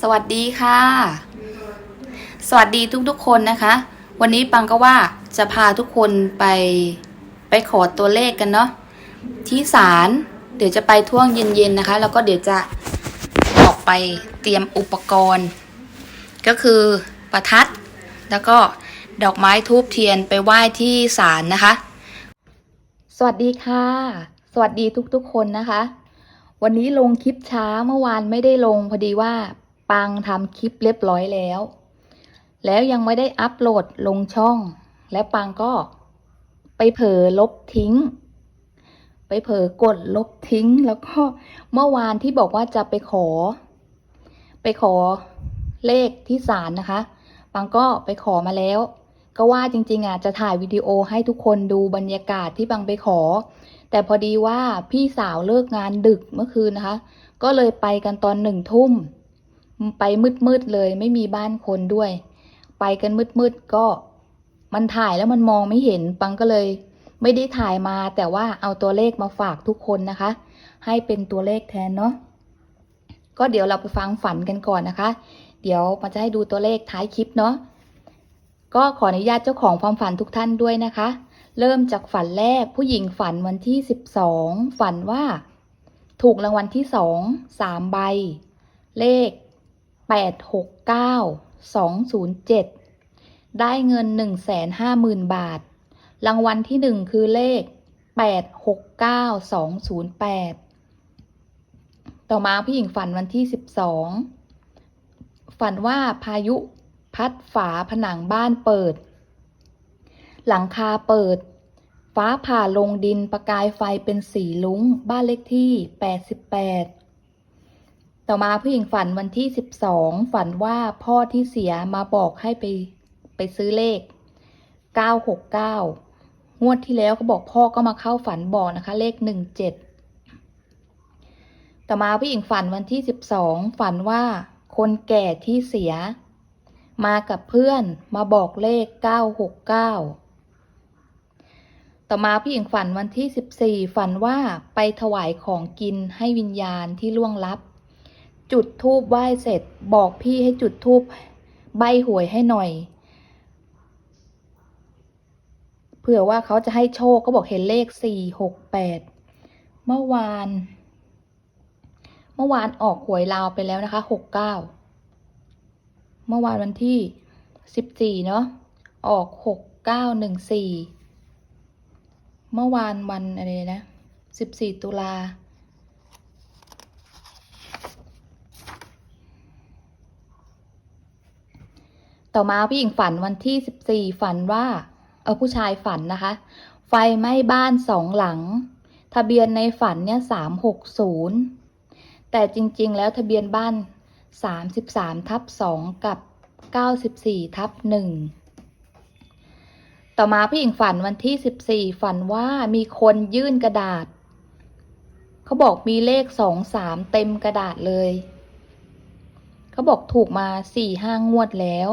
สวัสดีค่ะ สวัสดีทุกๆคนนะคะ วันนี้ปังก็ว่าจะพาทุกคนไปไปขอตัวเลขกันเนาะที่ศาลเดี๋ยวจะไปท่วงเย็นๆนะคะ แล้วก็เดี๋ยวจะออกไปเตรียมอุปกรณ์ ก็คือประทัด แล้วก็ดอกไม้ทูบเทียนไปไหว้ที่ศาลนะคะ สวัสดีค่ะ สวัสดีทุกๆคนนะคะ วันนี้ลงคลิปช้าเมื่อวานไม่ได้ลงพอดีว่าปังทำคลิปเรียบร้อยแล้ว แล้วยังไม่ได้อัปโหลดลงช่อง แล้วปังก็ไปเผลอลบทิ้ง ไปเผลอกดลบทิ้ง แล้วก็เมื่อวานที่บอกว่าจะไปขอ ไปขอเลขที่ศาลนะคะ ปังก็ไปขอมาแล้ว ก็ว่าจริงๆอะจะถ่ายวิดีโอให้ทุกคนดูบรรยากาศที่ปังไปขอ แต่พอดีว่าพี่สาวเลิกงานดึกเมื่อคืนนะคะ ก็เลยไปกันตอนหนึ่งทุ่ม ไปมืดๆเลยไม่มีบ้านคนด้วย ไปกันมืดๆก็ มันถ่ายแล้วมันมองไม่เห็น ปังก็เลย ไม่ได้ถ่ายมาแต่ว่าเอาตัวเลขมาฝากทุกคนนะคะ ให้เป็นตัวเลขแทนเนาะก็เดี๋ยวเราไปฟังฝันกันก่อนนะคะ เดี๋ยวมันจะให้ดูตัวเลขท้ายคลิปเนาะก็ขออนุญาตเจ้าของความฝันทุกท่านด้วยนะคะ เริ่มจากฝันแรกผู้หญิงฝันวันที่ 12 ฝันว่า ถูกรางวัลที่สองสามใบ เลข 869 207 ได้เงิน 150,000 บาท รางวัลที่หนึ่งคือเลข 869 208 ต่อมาผู้หญิงฝันวันที่ 12 ฝันว่าพายุพัดฝาผนังบ้านเปิด หลังคาเปิด ฟ้าผ่าลงดินประกายไฟเป็นสีลุ้ง บ้านเลขที่ 88 ต่อมาผู้หญิงฝันวันที่ 12 ฝันว่าพ่อที่เสียมาบอกให้ไปไปซื้อเลข 969งวดที่แล้วเขาบอกพ่อก็มาเข้าฝันบอกนะคะ เลข17ต่อมาผู้หญิงฝันวันที่12ฝันว่าคนแก่ที่เสีย มากับเพื่อนมาบอกเลข969 ต่อมาผู้หญิงฝันวันที่ 14 ฝันว่าไปถวายของกินให้วิญญาณที่ล่วงลับ จุดทูบไหว้เสร็จบอกพี่ให้จุดทูบใบหวยให้หน่อย เผื่อว่าเขาจะให้โชคก็บอกเห็นเลข 468 เมื่อวาน เมื่อวานออกหวยลาวไปแล้วนะคะ 69 เมื่อวานวันที่ 14 เนาะออก 6914 เมื่อวานวันอะไรนะ14ตุลา ต่อมาผู้หญิงฝันวันที่14ฝันว่า เออผู้ชายฝันนะคะ ไฟไหม้บ้านสองหลัง ทะเบียนในฝันเนี่ย360แต่จริงๆ แล้วทะเบียนบ้าน33ทับ2กับ94ทับ1 ต่อมาผู้หญิงฝันวันที่ 14 ฝันว่ามีคนยื่นกระดาษ เขาบอกมีเลข2 3เต็มกระดาษเลย เขาบอกถูกมา4 5งวดแล้ว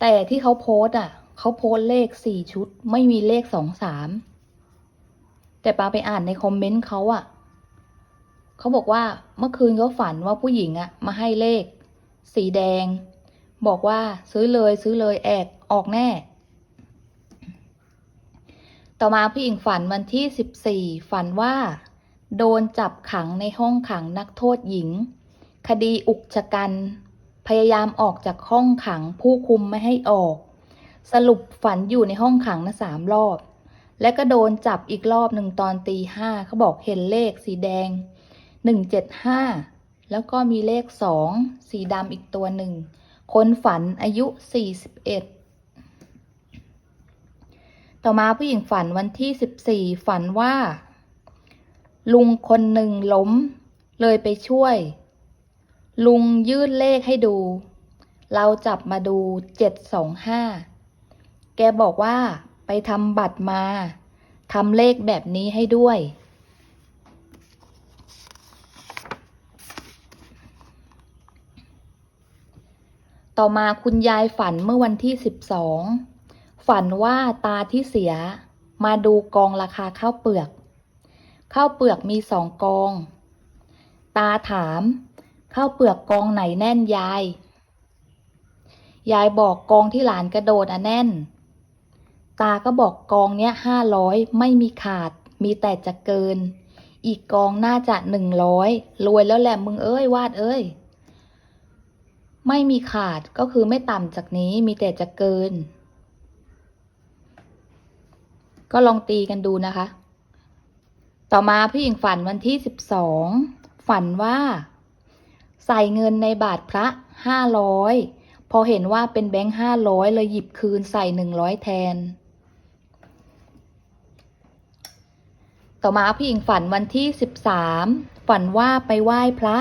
แต่ที่เขาโพสต์อะ เขาโพสต์เลข4ชุด ไม่มีเลข2 3แต่ปาไปอ่านในคอมเมนต์เขาอะ เขาบอกว่าเมื่อคืนเขาฝันว่าผู้หญิงอะ มาให้เลข สีแดง บอกว่าซื้อเลยซื้อเลยแอกออกแน่ ต่อมาผู้หญิงฝันวันที่ 14 ฝันว่า โดนจับขังในห้องขังนักโทษหญิง คดีอุกชะกัน พยายามออกจากห้องขังผู้คุมไม่ให้ออก สรุปฝันอยู่ในห้องขังนะสามรอบ และก็โดนจับอีกรอบหนึ่งตอนตีห้าเขาบอกเห็นเลขสีแดงหนึ่งเจ็ดห้าแล้วก็มีเลขสองสีดำอีกตัวหนึ่ง คนฝันอายุสี่สิบเอ็ด ต่อมาผู้หญิงฝันวันที่สิบสี่ฝันว่า ลุงคนหนึ่งล้ม เลยไปช่วย ลุงยื่นเลขให้ดู เราจับมาดูเจ็ดสองห้าแกบอกว่าไปทำบัตรมาทำเลขแบบนี้ให้ด้วย ต่อมาคุณยายฝันเมื่อวันที่ 12 ฝันว่าตาที่เสียมาดูกองราคาข้าวเปลือก ข้าวเปลือกมีสองกอง ตาถาม ข้าวเปลือกกองไหนแน่นยาย ยายบอกกองที่หลานกระโดดอะแน่น ตาก็บอกกองเนี้ยห้าร้อยไม่มีขาด มีแต่จะเกิน อีกกองน่าจะหนึ่งร้อยรวยแล้วแหละมึงเอ้ยวาดเอ้ย ไม่มีขาดก็คือไม่ต่ำจากนี้มีแต่จะเกิน ก็ลองตีกันดูนะคะ ต่อมาพี่หญิงฝันวันที่สิบสองฝันว่า ใส่เงินในบาทพระห้าร้อยพอเห็นว่าเป็นแบงค์ห้าร้อยเลยหยิบคืนใส่หนึ่งร้อยแทน ต่อมาพี่หญิงฝันวันที่สิบสามฝันว่าไปไหว้พระ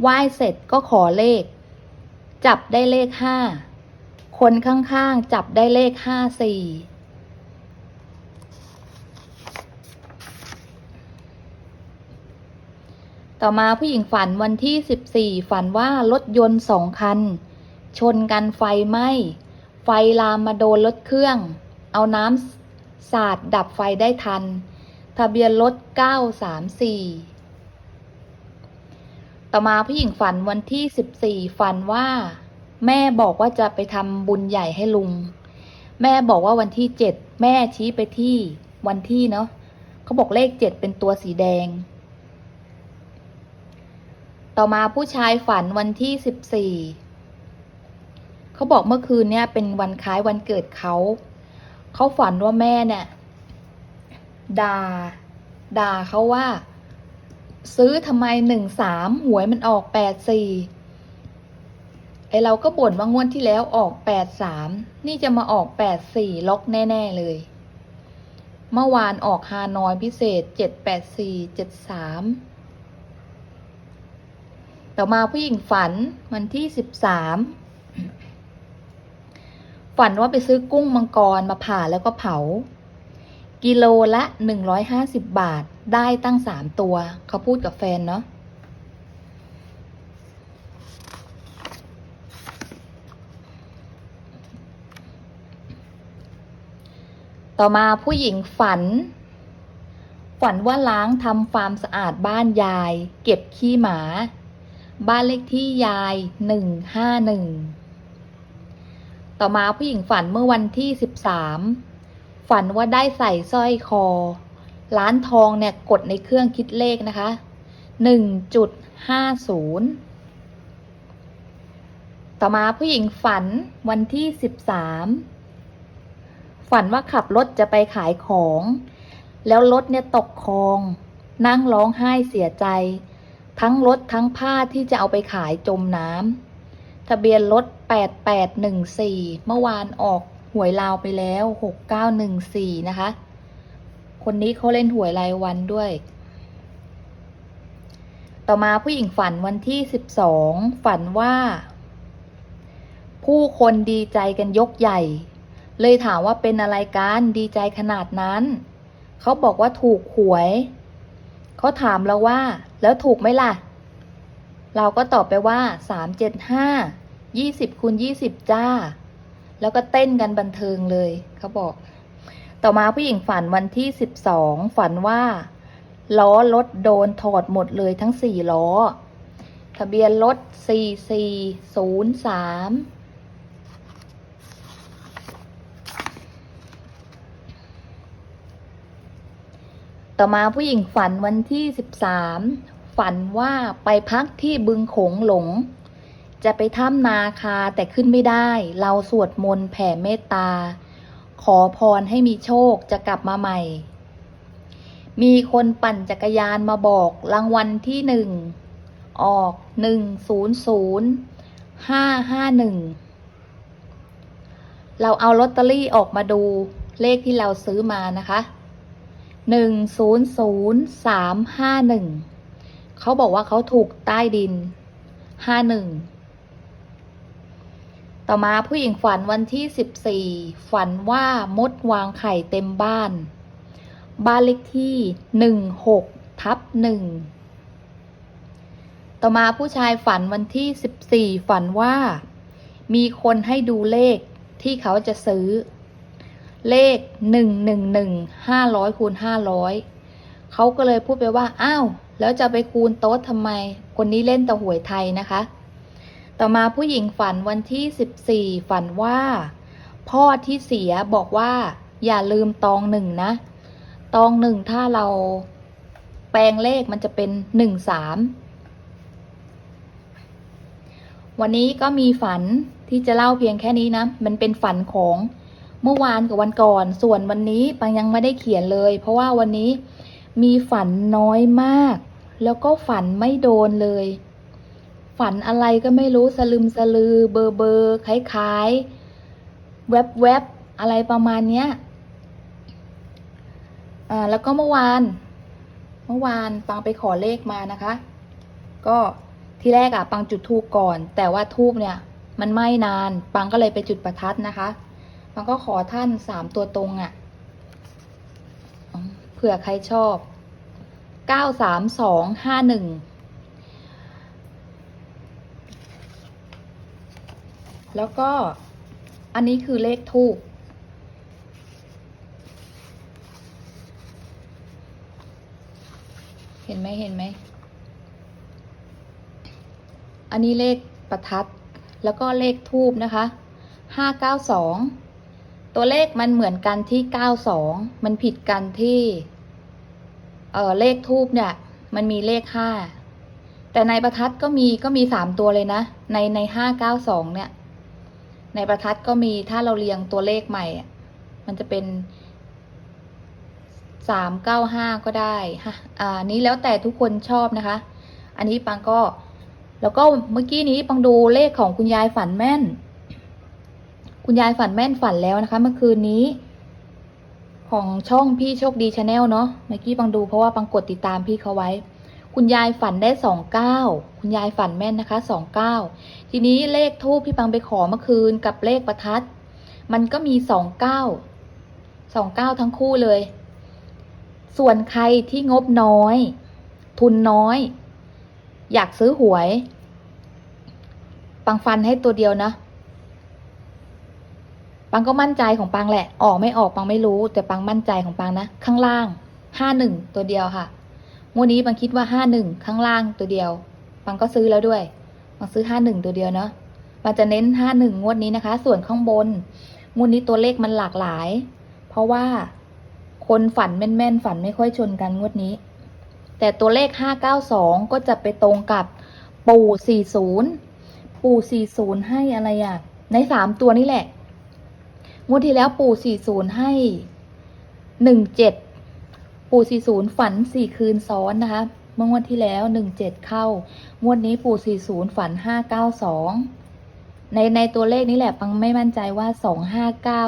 ไหว้เสร็จก็ขอเลข จับได้เลขห้าคนข้างๆ จับได้เลขห้าสี่ ต่อมาผู้หญิงฝันวันที่ 14 ฝันว่ารถยนต์สองคัน ชนกันไฟไหม้ ไฟลามมาโดนรถเครื่อง เอาน้ำสาดดับไฟได้ทัน ทะเบียนรถ 934 ต่อมาผู้หญิงฝันวันที่ 14 ฝันว่า แม่บอกว่าจะไปทำบุญใหญ่ให้ลุง แม่บอกว่าวันที่ 7 แม่ชี้ไปที่วันที่เนาะเขาบอกเลข 7 เป็นตัวสีแดง ต่อมาผู้ชายฝันวันที่สิบสี่เขาบอกเมื่อคืนเนี่ยเป็นวันคล้ายวันเกิดเขา เขาฝันว่าแม่เนี่ยด่าด่าเขาว่า ซื้อทำไมหนึ่งสามหวยมันออกแปดสี่ไอเราก็บ่นว่างวดที่แล้วออกแปดสามนี่จะมาออกแปดสี่ล็อกแน่ ๆ เลย เมื่อวานออกฮานอยพิเศษเจ็ดแปดสี่เจ็ดสาม ต่อมาผู้หญิงฝันวันที่สิบสามฝันว่าไปซื้อกุ้งมังกรมาผ่าแล้วก็เผา กิโลละหนึ่งร้อยห้าสิบบาทได้ตั้งสามตัว เขาพูดกับแฟนเนาะต่อมาผู้หญิงฝัน ฝันว่าล้างทำความสะอาดบ้านยาย เก็บขี้หมา บ้านเลขที่ยายหนึ่งห้าหนึ่งต่อมาผู้หญิงฝันเมื่อวันที่สิบสามฝันว่าได้ใส่สร้อยคอ ร้านทองเนี่ยกดในเครื่องคิดเลขนะคะหนึ่งจุดห้าศูนย์ต่อมาผู้หญิงฝันวันที่สิบสามฝันว่าขับรถจะไปขายของ แล้วรถเนี่ยตกคลอง นั่งร้องไห้เสียใจ ทั้งรถทั้งผ้าที่จะเอาไปขายจมน้ำทะเบียนรถ 8814 เมื่อวานออกหวยลาวไปแล้ว 6914 นะคะ คนนี้เขาเล่นหวยรายวันด้วย ต่อมาผู้หญิงฝันวันที่ 12 ฝันว่า ผู้คนดีใจกันยกใหญ่ เลยถามว่าเป็นอะไรกันดีใจขนาดนั้น เขาบอกว่าถูกหวย เขาถามเราว่า แล้วถูกไหมล่ะ เราก็ตอบไปว่าสามเจ็ดห้ายี่สิบคูณยี่สิบจ้า แล้วก็เต้นกันบันเทิงเลยเขาบอก ต่อมาผู้หญิงฝันวันที่สิบสองฝันว่า ล้อรถโดนถอดหมดเลยทั้งสี่ล้อ ทะเบียนรถสี่สี่ศูนย์สาม ต่อมาผู้หญิงฝันวันที่สิบสามฝันว่าไปพักที่บึงโขงหลง จะไปถ้ำนาคาแต่ขึ้นไม่ได้ เราสวดมนต์แผ่เมตตา ขอพรให้มีโชคจะกลับมาใหม่ มีคนปั่นจักรยานมาบอกรางวัลที่หนึ่งออกหนึ่งศูนย์ศูนย์ห้าห้าหนึ่งเราเอาลอตเตอรี่ออกมาดูเลขที่เราซื้อมานะคะ หนึ่งศูนย์ศูนย์สามห้าหนึ่งเขาบอกว่าเขาถูกใต้ดินห้าหนึ่งต่อมาผู้หญิงฝันวันที่สิบสี่ฝันว่ามดวางไข่เต็มบ้าน บ้านเลขที่หนึ่งหกทับหนึ่งต่อมาผู้ชายฝันวันที่สิบสี่ฝันว่า มีคนให้ดูเลขที่เขาจะซื้อ เลขหนึ่งหนึ่งหนึ่งห้าร้อยคูณห้าร้อยเขาก็เลยพูดไปว่า อ้าว แล้วจะไปคูณโต๊ดทำไม คนนี้เล่นแต่หวยไทยนะคะ ต่อมาผู้หญิงฝันวันที่ 14 ฝันว่า พ่อที่เสียบอกว่า อย่าลืมตองหนึ่งนะ ตองหนึ่งถ้าเราแปลงเลขมันจะเป็นหนึ่งสามวันนี้ก็มีฝันที่จะเล่าเพียงแค่นี้นะ มันเป็นฝันของ เมื่อวานกับวันก่อน ส่วนวันนี้ปังยังไม่ได้เขียนเลย เพราะว่าวันนี้มีฝันน้อยมาก แล้วก็ฝันไม่โดนเลย ฝันอะไรก็ไม่รู้สลึมสลือ เบอร์เบอร์คล้ายๆแวบๆบอะไรประมาณเนี้ยอ่าแล้วก็เมื่อวาน เมื่อวานปังไปขอเลขมานะคะ ก็ที่แรกอะปังจุดทูบก่อน แต่ว่าทูบเนี่ย มันไหม้นาน ปังก็เลยไปจุดประทัดนะคะ ปังก็ขอท่านสามตัวตรงอะอืมเผื่อใครชอบเก้าสามสองห้าหนึ่งแล้วก็อันนี้คือเลขทูบเห็นไหมเห็นไหม อันนี้เลขประทัด แล้วก็เลขทูบนะคะ ห้าเก้าสอง ตัวเลขมันเหมือนกันที่เก้าสองมันผิดกันที่ เออเลขทูบเนี่ย มันมีเลขห้าแต่ในประทัดก็มีก็มีสามตัวเลยนะ ในในห้าเก้าสองเนี่ย ในประทัดก็มีถ้าเราเรียงตัวเลขใหม่ มันจะเป็นสามเก้าห้าก็ได้ฮะอ่านี้แล้วแต่ทุกคนชอบนะคะ อันนี้ปังก็ แล้วก็เมื่อกี้นี้ปังดูเลขของคุณยายฝันแม่น คุณยายฝันแม่นฝันแล้วนะคะ เมื่อคืนนี้ ของช่องพี่โชคดีชาแนลเนาะเมื่อกี้ปังดูเพราะว่าปังกดติดตามพี่เขาไว้ คุณยายฝันได้สองเก้าคุณยายฝันแม่นนะคะสองเก้าทีนี้เลขทูปที่ปังไปขอเมื่อคืนกับเลขประทัด มันก็มีสองเก้าสองเก้าทั้งคู่เลย ส่วนใครที่งบน้อย ทุนน้อย อยากซื้อหวย ปังฟันให้ตัวเดียวนะ ปังก็มั่นใจของปังแหละ ออกไม่ออกปังไม่รู้ แต่ปังมั่นใจของปังนะ ข้างล่างห้าหนึ่งตัวเดียวค่ะงวดนี้ปังคิดว่าห้าหนึ่งข้างล่างตัวเดียว ปังก็ซื้อแล้วด้วย ปังซื้อห้าหนึ่งตัวเดียวเนาะปังจะเน้นห้าหนึ่งงวดนี้นะคะ ส่วนข้างบนงวดนี้ตัวเลขมันหลากหลาย เพราะว่าคนฝันแม่นๆฝันไม่ค่อยชนกันงวดนี้ แต่ตัวเลข592ก็จะไปตรงกับปู่40ปู่40ให้อะไรอะใน3ตัวนี่แหละ งวดที่แล้วปู่40ให้17ปู่40ฝัน4คืนซ้อนนะคะเมื่องวดที่แล้ว17เจ็ดเข้างวดนี้ปู่40ฝัน592ในในตัวเลขนี้แหละปังไม่มั่นใจว่า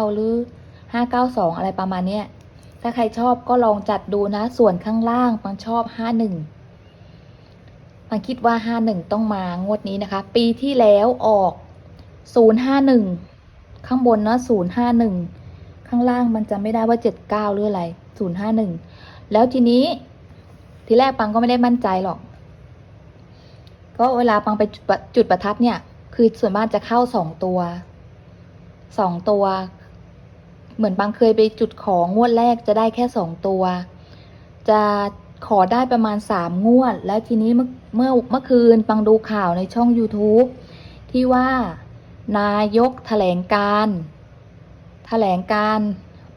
259หรือ592อะไรประมาณเนี้ยถ้าใครชอบก็ลองจัดดูนะ ส่วนข้างล่างปังชอบห้าหนึ่งปังคิดว่าห้าหนึ่งต้องมางวดนี้นะคะ ปีที่แล้วออกศูนย์ห้าหนึ่ง ข้างบนเนาะศูนย์ห้าหนึ่งข้างล่างมันจะไม่ได้ว่าเจ็ดเก้าหรืออะไรศูนย์ห้าหนึ่งแล้วทีนี้ทีแรกปังก็ไม่ได้มั่นใจหรอกก็เวลาปังไปจุดประทัดเนี่ย คือส่วนมากจะเข้าสองตัวสองตัว เหมือนบางเคยไปจุดของงวดแรกจะได้แค่สองตัว จะขอได้ประมาณสามงวด แล้วทีนี้เมื่อเมื่อเมื่อคืนปังดูข่าวในช่อง YouTube ที่ว่า นายกแถลงการแถลงการ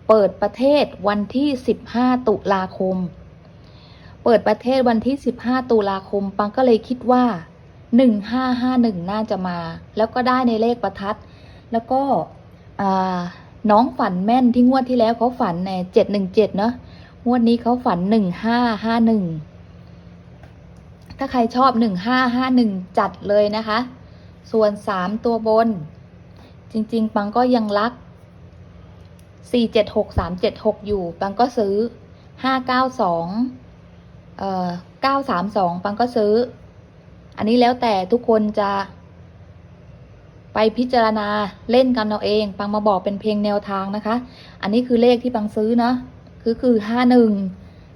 เปิดประเทศวันที่ 15 ตุลาคม เปิดประเทศวันที่ 15 ตุลาคม ปังก็เลยคิดว่า 1551 น่าจะมา แล้วก็ได้ในเลขประทัด แล้วก็น้องฝันแม่นที่งวดที่แล้วเขาฝันในเจ็ดหนึ่งเจ็ดเนาะ งวดนี้เขาฝันหนึ่งห้าห้าหนึ่งถ้าใครชอบหนึ่งห้าห้าหนึ่งจัดเลยนะคะ ส่วนสามตัวบน จริง ๆ ปังก็ยังรักสี่เจ็ดหกสามเจ็ดหกอยู่ ปังก็ซื้อห้าเก้าสองเอ่อเก้าสามสองปังก็ซื้อ อันนี้แล้วแต่ทุกคนจะ ไปพิจารณาเล่นกันเอาเอง ปังมาบอกเป็นเพียงแนวทางนะคะ อันนี้คือเลขที่ปังซื้อเนะคือคือห้าหนึ่ง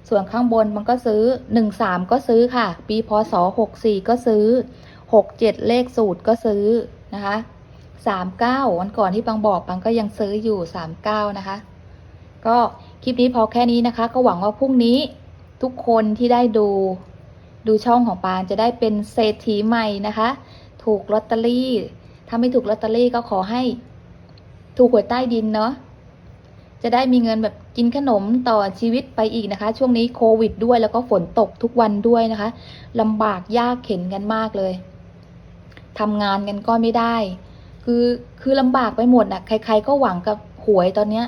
ส่วนข้างบนมันก็ซื้อหนึ่งสามก็ซื้อค่ะ ปีพศหกสี่ก็ซื้อ หกเจ็ดเลขสูตรก็ซื้อนะคะสามเก้าวันก่อนที่ปังบอกปังก็ยังซื้ออยู่สามเก้านะคะ ก็คลิปนี้พอแค่นี้นะคะ ก็หวังว่าพรุ่งนี้ทุกคนที่ได้ดู ดูช่องของปางจะได้เป็นเศรษฐีใหม่นะคะ ถูกลอตเตอรี่ ถ้าไม่ถูกลอตเตอรี่ก็ขอให้ถูกหวยใต้ดินเนาะจะได้มีเงินแบบกินขนมต่อชีวิตไปอีกนะคะ ช่วงนี้โควิดด้วยแล้วก็ฝนตกทุกวันด้วยนะคะลำบากยากเข็นกันมากเลย ทำงานกันก็ไม่ได้ คือคือลำบากไปหมดอะใคร ๆ ก็หวังกับหวยตอนเนี้ย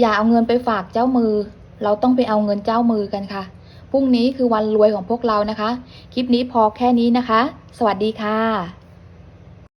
อย่าเอาเงินไปฝากเจ้ามือ เราต้องไปเอาเงินเจ้ามือกันค่ะพรุ่งนี้คือวันรวยของพวกเรานะคะ คลิปนี้พอแค่นี้นะคะ สวัสดีค่ะ